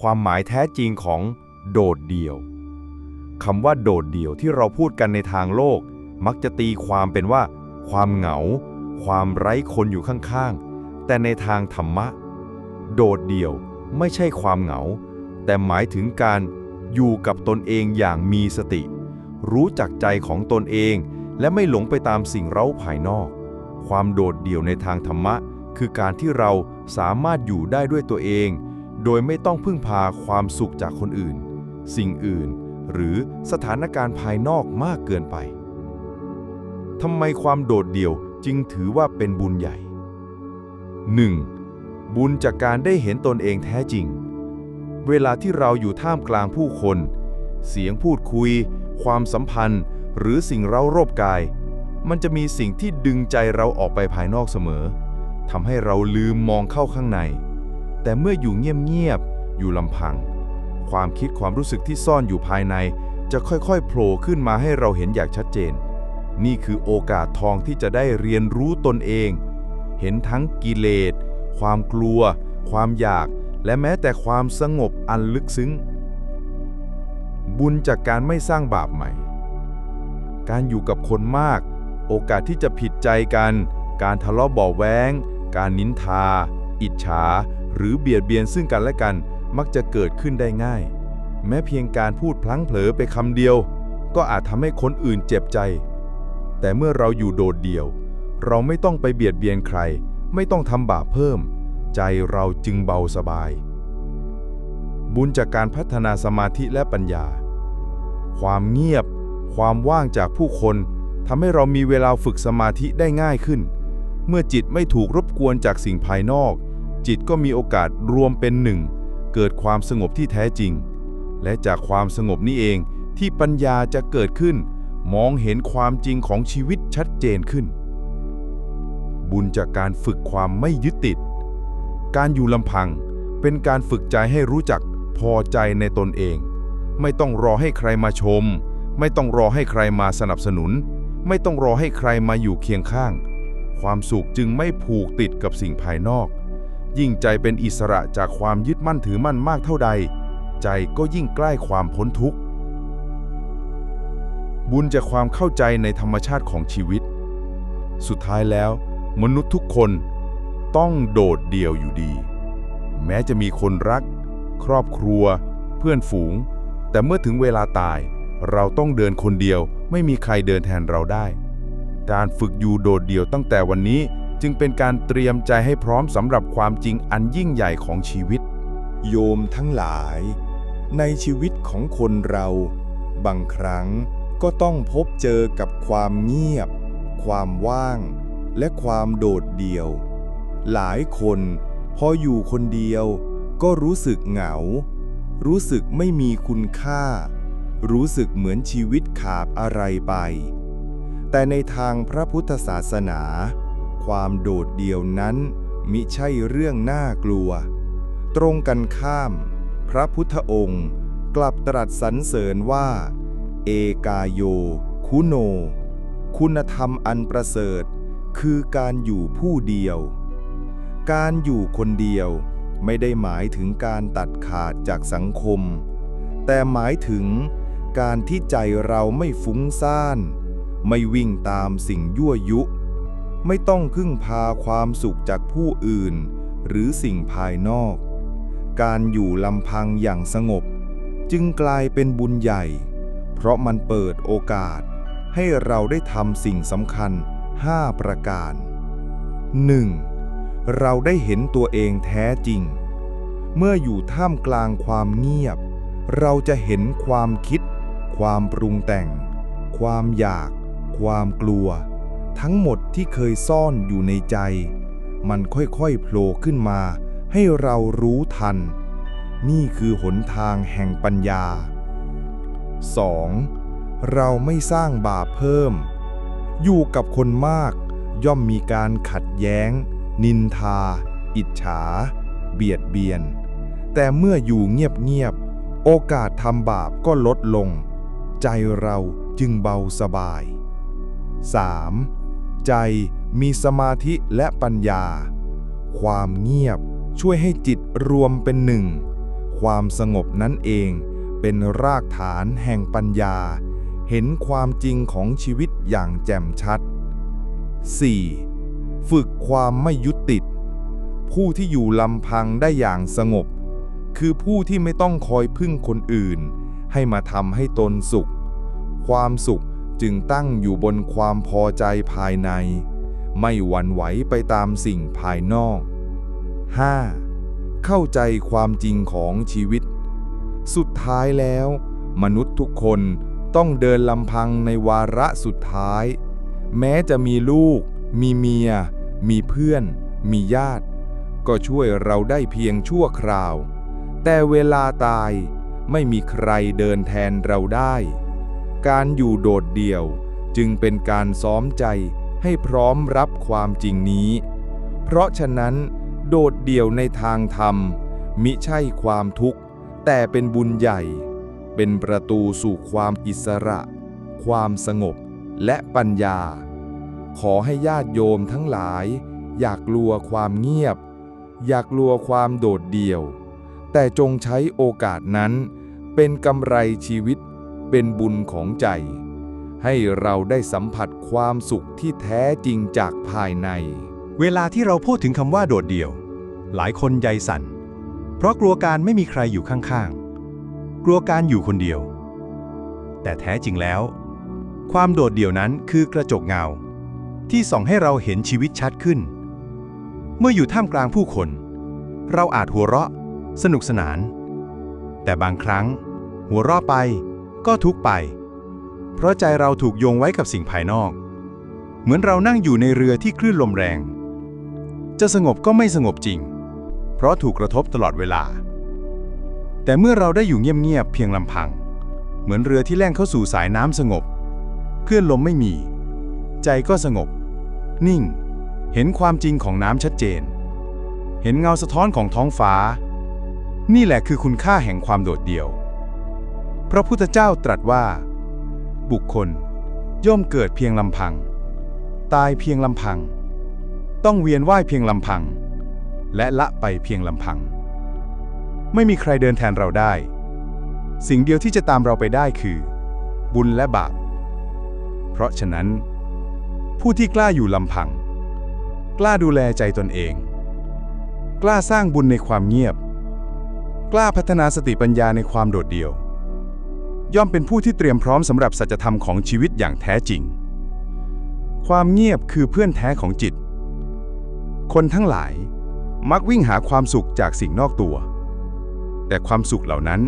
ความหมายแท้จริงของโดดเดี่ยวคำว่าโดดเดี่ยวที่เราพูดกันในทางโลก มักจะตีความเป็นว่า ความเหงา ความไร้คนอยู่ข้างๆ แต่ในทางธรรมะ โดดเดี่ยวไม่ใช่ความเหงา แต่หมายถึงการอยู่กับตนเองอย่างมีสติ รู้จักใจของตนเอง และไม่หลงไปตามสิ่งเร้าภายนอก ความโดดเดี่ยวในทางธรรมะ คือการที่เราสามารถอยู่ได้ด้วยตัวเอง โดยไม่ต้องพึ่งพาความสุขจากคนอื่น สิ่งอื่น หรือสถานการณ์ภายนอกมากเกินไปทำไมความโดดเดี่ยวจึงถือว่าเป็นบุญใหญ่ 1. บุญจากการได้เห็นตนเองแท้จริง เวลาที่เราอยู่ท่ามกลางผู้คน เสียงพูดคุย ความสัมพันธ์ หรือสิ่งเร้ารบกาย มันจะมีสิ่งที่ดึงใจเราออกไปภายนอกเสมอทำให้เราลืมมองเข้าข้างใน แต่เมื่ออยู่เงียบๆอยู่ลำพัง ความคิดความรู้สึกที่ซ่อนอยู่ภายใน จะค่อยๆโผล่ขึ้นมาให้เราเห็นอย่างชัดเจน นี่คือโอกาสทองที่จะได้เรียนรู้ตนเอง เห็นทั้งกิเลส ความกลัว ความอยาก และแม้แต่ความสงบอันลึกซึ้ง บุญจากการไม่สร้างบาปใหม่ การอยู่กับคนมาก โอกาสที่จะผิดใจกัน การทะเลาะเบาแว้งการนินทา อิจฉา หรือเบียดเบียนซึ่งกันและกันมักจะเกิดขึ้นได้ง่าย แม้เพียงการพูดพลั้งเผลอไปคำเดียว ก็อาจทำให้คนอื่นเจ็บใจ แต่เมื่อเราอยู่โดดเดี่ยว เราไม่ต้องไปเบียดเบียนใคร ไม่ต้องทำบาปเพิ่ม ใจเราจึงเบาสบาย บุญจากการพัฒนาสมาธิและปัญญา ความเงียบ ความว่างจากผู้คนทำให้เรามีเวลาฝึกสมาธิได้ง่ายขึ้น เมื่อจิตไม่ถูกรบกวนจากสิ่งภายนอก จิตก็มีโอกาสรวมเป็นหนึ่ง เกิดความสงบที่แท้จริง และจากความสงบนี้เองที่ปัญญาจะเกิดขึ้น มองเห็นความจริงของชีวิตชัดเจนขึ้น บุญจากการฝึกความไม่ยึดติด การอยู่ลำพังเป็นการฝึกใจให้รู้จักพอใจในตนเอง ไม่ต้องรอให้ใครมาชม ไม่ต้องรอให้ใครมาสนับสนุน ไม่ต้องรอให้ใครมาอยู่เคียงข้าง ความสุขจึงไม่ผูกติดกับสิ่งภายนอก ยิ่งใจเป็นอิสระจากความยึดมั่นถือมั่นมากเท่าใด ใจก็ยิ่งใกล้ความพ้นทุกข์ บุญจากความเข้าใจในธรรมชาติของชีวิต สุดท้ายแล้ว มนุษย์ทุกคนต้องโดดเดี่ยวอยู่ดี แม้จะมีคนรัก ครอบครัว เพื่อนฝูง แต่เมื่อถึงเวลาตาย เราต้องเดินคนเดียวไม่มีใครเดินแทนเราได้ การฝึกอยู่โดดเดี่ยวตั้งแต่วันนี้ จึงเป็นการเตรียมใจให้พร้อมสำหรับความจริงอันยิ่งใหญ่ของชีวิต โยมทั้งหลาย ในชีวิตของคนเรา บางครั้งก็ต้องพบเจอกับความเงียบ ความว่าง และความโดดเดี่ยว หลายคนพออยู่คนเดียว ก็รู้สึกเหงา รู้สึกไม่มีคุณค่า รู้สึกเหมือนชีวิตขาดอะไรไป แต่ในทางพระพุทธศาสนา ความโดดเดี่ยวนั้นมิใช่เรื่องน่ากลัว ตรงกันข้าม พระพุทธองค์กลับตรัสสรรเสริญว่า เอกาโย คุโน คุณธรรมอันประเสริฐ คือการอยู่ผู้เดียว การอยู่คนเดียวไม่ได้หมายถึงการตัดขาดจากสังคม แต่หมายถึงการที่ใจเราไม่ฟุ้งซ่าน ไม่วิ่งตามสิ่งยั่วยุ ไม่ต้องพึ่งพาความสุขจากผู้อื่น หรือสิ่งภายนอก การอยู่ลำพังอย่างสงบ จึงกลายเป็นบุญใหญ่ เพราะมันเปิดโอกาส ให้เราได้ทำสิ่งสำคัญ 5 ประการ 1. เราได้เห็นตัวเองแท้จริง เมื่ออยู่ท่ามกลางความเงียบ เราจะเห็นความคิด ความปรุงแต่ง ความอยาก ความกลัว ทั้งหมดที่เคยซ่อนอยู่ในใจ มันค่อยๆโผล่ขึ้นมา ให้เรารู้ทัน นี่คือหนทางแห่งปัญญา 2. เราไม่สร้างบาปเพิ่ม อยู่กับคนมาก ย่อมมีการขัดแย้ง นินทา อิจฉา เบียดเบียน แต่เมื่ออยู่เงียบๆ โอกาสทำบาปก็ลดลง ใจเราจึงเบาสบาย 3. ใจ มีสมาธิและปัญญา ความเงียบช่วยให้จิตรวมเป็นหนึ่ง ความสงบนั้นเองเป็นรากฐานแห่งปัญญา เห็นความจริงของชีวิตอย่างแจ่มชัด 4. ฝึกความไม่ยึดติด ผู้ที่อยู่ลำพังได้อย่างสงบ คือผู้ที่ไม่ต้องคอยพึ่งคนอื่น ให้มาทำให้ตนสุข ความสุข จึงตั้งอยู่บนความพอใจภายใน ไม่หวั่นไหวไปตามสิ่งภายนอก 5. เข้าใจความจริงของชีวิต สุดท้ายแล้ว มนุษย์ทุกคนต้องเดินลำพังในวาระสุดท้าย แม้จะมีลูก มีเมีย มีเพื่อน มีญาติ ก็ช่วยเราได้เพียงชั่วคราว แต่เวลาตายไม่มีใครเดินแทนเราได้ การอยู่โดดเดี่ยว จึงเป็นการซ้อมใจให้พร้อมรับความจริงนี้ เพราะฉะนั้น โดดเดี่ยวในทางธรรม มิใช่ความทุกข์ แต่เป็นบุญใหญ่ เป็นประตูสู่ความอิสระ ความสงบและปัญญา ขอให้ญาติโยมทั้งหลาย อยากกลัวความเงียบ อยากกลัวความโดดเดี่ยว แต่จงใช้โอกาสนั้นเป็นกำไรชีวิต เป็นบุญของใจ ให้เราได้สัมผัสความสุขที่แท้จริงจากภายใน เวลาที่เราพูดถึงคำว่าโดดเดี่ยว หลายคนใจสั่น เพราะกลัวการไม่มีใครอยู่ข้างๆ กลัวการอยู่คนเดียว แต่แท้จริงแล้ว ความโดดเดี่ยวนั้นคือกระจกเงา ที่ส่องให้เราเห็นชีวิตชัดขึ้น เมื่ออยู่ท่ามกลางผู้คน เราอาจหัวเราะ สนุกสนาน แต่บางครั้ง หัวเราะไป ก็ทุกไป เพราะใจเราถูกโยงไว้กับสิ่งภายนอก เหมือนเรานั่งอยู่ในเรือที่คลื่นลมแรง จะสงบก็ไม่สงบจริง เพราะถูกกระทบตลอดเวลา แต่เมื่อเราได้อยู่เงียบๆเพียงลำพัง เหมือนเรือที่แล่นเข้าสู่สายน้ำสงบคลื่นลมไม่มี ใจก็สงบ นิ่ง เห็นความจริงของน้ำชัดเจน เห็นเงาสะท้อนของท้องฟ้า นี่แหละคือคุณค่าแห่งความโดดเดี่ยว พระพุทธเจ้าตรัสว่า บุคคล ย่อมเกิดเพียงลำพัง ตายเพียงลำพัง ต้องเวียนว่ายเพียงลำพัง และละไปเพียงลำพัง ไม่มีใครเดินแทนเราได้ สิ่งเดียวที่จะตามเราไปได้คือ บุญและบาป เพราะฉะนั้น ผู้ที่กล้าอยู่ลำพัง กล้าดูแลใจตนเอง กล้าสร้างบุญในความเงียบ กล้าพัฒนาสติปัญญาในความโดดเดี่ยว ย่อมเป็นผู้ที่เตรียมพร้อมสำหรับสัจธรรมของชีวิตอย่างแท้จริง ความเงียบคือเพื่อนแท้ของจิต คนทั้งหลายมักวิ่งหาความสุขจากสิ่งนอกตัว แต่ความสุขเหล่านั้น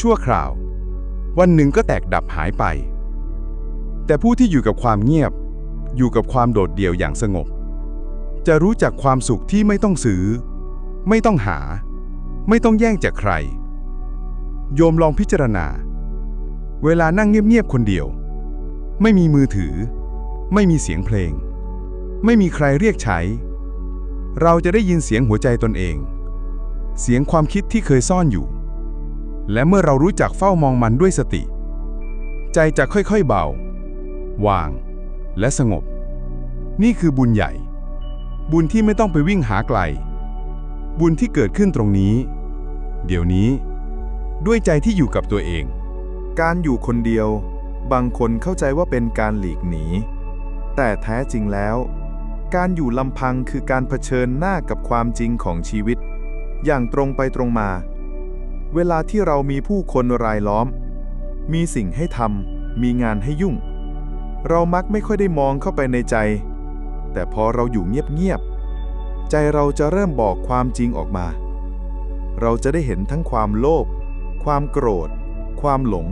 ชั่วคราว วันหนึ่งก็แตกดับหายไป แต่ผู้ที่อยู่กับความเงียบ อยู่กับความโดดเดี่ยวอย่างสงบ จะรู้จักความสุขที่ไม่ต้องซื้อ ไม่ต้องหา ไม่ต้องแย่งจากใคร โยมลองพิจารณา เวลานั่งเงียบๆคนเดียว ไม่มีมือถือ ไม่มีเสียงเพลง ไม่มีใครเรียกใช้ เราจะได้ยินเสียงหัวใจตนเอง เสียงความคิดที่เคยซ่อนอยู่ และเมื่อเรารู้จักเฝ้ามองมันด้วยสติ ใจจะค่อยๆเบา วาง และสงบ นี่คือบุญใหญ่ บุญที่ไม่ต้องไปวิ่งหาไกล บุญที่เกิดขึ้นตรงนี้ เดี๋ยวนี้ ด้วยใจที่อยู่กับตัวเอง การอยู่คนเดียว บางคนเข้าใจว่าเป็นการหลีกหนี แต่แท้จริงแล้ว การอยู่ลำพังคือการเผชิญหน้ากับความจริงของชีวิต อย่างตรงไปตรงมา เวลาที่เรามีผู้คนรายล้อม มีสิ่งให้ทำมีงานให้ยุ่ง เรามักไม่ค่อยได้มองเข้าไปในใจ แต่พอเราอยู่เงียบๆใจเราจะเริ่มบอกความจริงออกมา เราจะได้เห็นทั้งความโลภความโกรธความหลง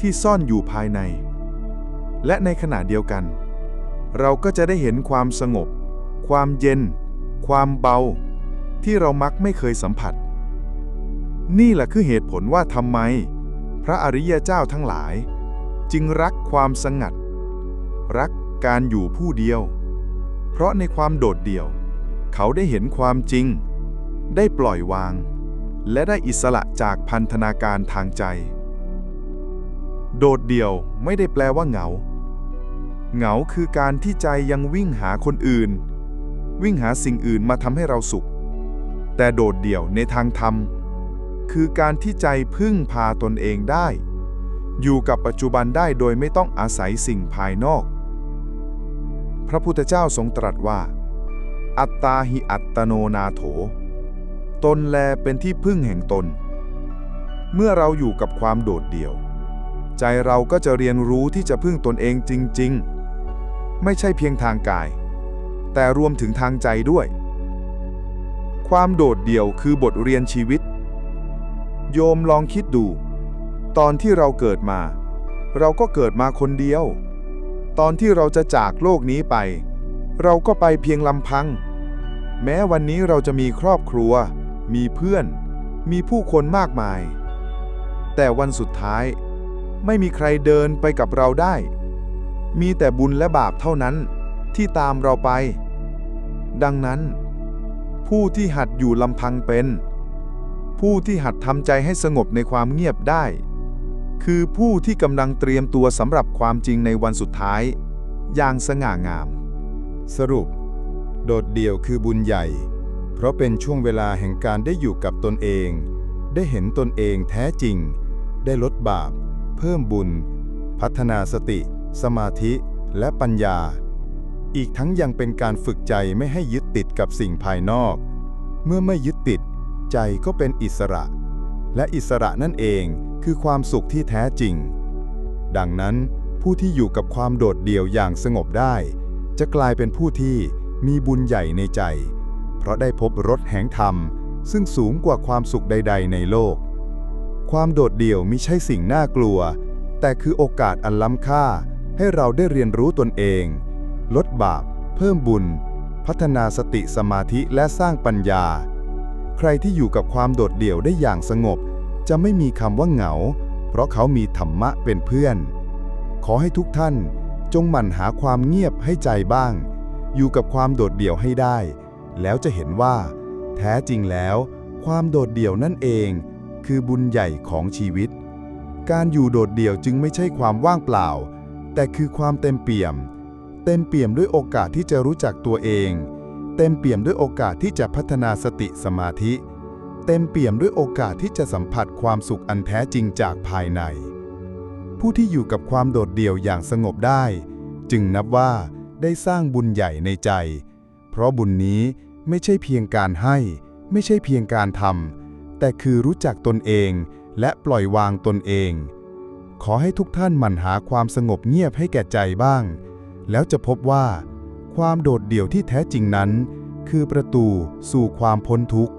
ที่ซ่อนอยู่ภายใน และในขณะเดียวกัน เราก็จะได้เห็นความสงบ ความเย็น ความเบา ที่เรามักไม่เคยสัมผัส นี่แหละคือเหตุผลว่าทำไม พระอริยเจ้าทั้งหลาย จึงรักความสงัด รักการอยู่ผู้เดียว เพราะในความโดดเดี่ยว เขาได้เห็นความจริง ได้ปล่อยวาง และได้อิสระจากพันธนาการทางใจ โดดเดี่ยวไม่ได้แปลว่าเหงา เหงาคือการที่ใจยังวิ่งหาคนอื่น วิ่งหาสิ่งอื่นมาทำให้เราสุข แต่โดดเดี่ยวในทางธรรม คือการที่ใจพึ่งพาตนเองได้ อยู่กับปัจจุบันได้โดยไม่ต้องอาศัยสิ่งภายนอก พระพุทธเจ้าทรงตรัสว่า อัตตาหิอัตโนนาโถ ตนแลเป็นที่พึ่งแห่งตน เมื่อเราอยู่กับความโดดเดี่ยว ใจเราก็จะเรียนรู้ที่จะพึ่งตนเองจริง ๆ ไม่ใช่เพียงทางกาย แต่รวมถึงทางใจด้วย ความโดดเดี่ยวคือบทเรียนชีวิต โยมลองคิดดู ตอนที่เราเกิดมา เราก็เกิดมาคนเดียว ตอนที่เราจะจากโลกนี้ไป เราก็ไปเพียงลำพัง แม้วันนี้เราจะมีครอบครัว มีเพื่อน มีผู้คนมากมาย แต่วันสุดท้าย ไม่มีใครเดินไปกับเราได้ มีแต่บุญและบาปเท่านั้นที่ตามเราไป ดังนั้น ผู้ที่หัดอยู่ลำพังเป็น ผู้ที่หัดทำใจให้สงบในความเงียบได้ คือผู้ที่กำลังเตรียมตัวสำหรับความจริงในวันสุดท้าย อย่างสง่างาม สรุป โดดเดี่ยวคือบุญใหญ่ เพราะเป็นช่วงเวลาแห่งการได้อยู่กับตนเอง ได้เห็นตนเองแท้จริง ได้ลดบาป เพิ่มบุญ พัฒนาสติ สมาธิ และปัญญา อีกทั้งยังเป็นการฝึกใจไม่ให้ยึดติดกับสิ่งภายนอก เมื่อไม่ยึดติด ใจก็เป็นอิสระ และอิสระนั่นเองคือความสุขที่แท้จริง ดังนั้นผู้ที่อยู่กับความโดดเดี่ยวอย่างสงบได้ จะกลายเป็นผู้ที่มีบุญใหญ่ในใจ เพราะได้พบรถแห่งธรรม ซึ่งสูงกว่าความสุขใด ๆ ในโลก ความโดดเดี่ยวมิใช่สิ่งน่ากลัว แต่คือโอกาสอันล้ำค่า ให้เราได้เรียนรู้ตนเอง ลดบาป เพิ่มบุญ พัฒนาสติสมาธิและสร้างปัญญา ใครที่อยู่กับความโดดเดี่ยวได้อย่างสงบ จะไม่มีคำว่าเหงา เพราะเขามีธรรมะเป็นเพื่อน ขอให้ทุกท่านจงหมั่นหาความเงียบให้ใจบ้าง อยู่กับความโดดเดี่ยวให้ได้ แล้วจะเห็นว่า แท้จริงแล้ว ความโดดเดี่ยวนั่นเอง คือบุญใหญ่ของชีวิต การอยู่โดดเดี่ยวจึงไม่ใช่ความว่างเปล่า แต่คือความเต็มเปี่ยม เต็มเปี่ยมด้วยโอกาสที่จะรู้จักตัวเอง เต็มเปี่ยมด้วยโอกาสที่จะพัฒนาสติสมาธิ เต็มเปี่ยมด้วยโอกาสที่จะสัมผัสความสุขอันแท้จริงจากภายใน ผู้ที่อยู่กับความโดดเดี่ยวอย่างสงบได้ จึงนับว่าได้สร้างบุญใหญ่ในใจ เพราะบุญนี้ไม่ใช่เพียงการให้ ไม่ใช่เพียงการทำ แต่คือรู้จักตนเองและปล่อยวางตนเอง ขอให้ทุกท่านหมั่นหาความสงบเงียบให้แก่ใจบ้าง แล้วจะพบว่า ความโดดเดี่ยวที่แท้จริงนั้น คือประตูสู่ความพ้นทุกข์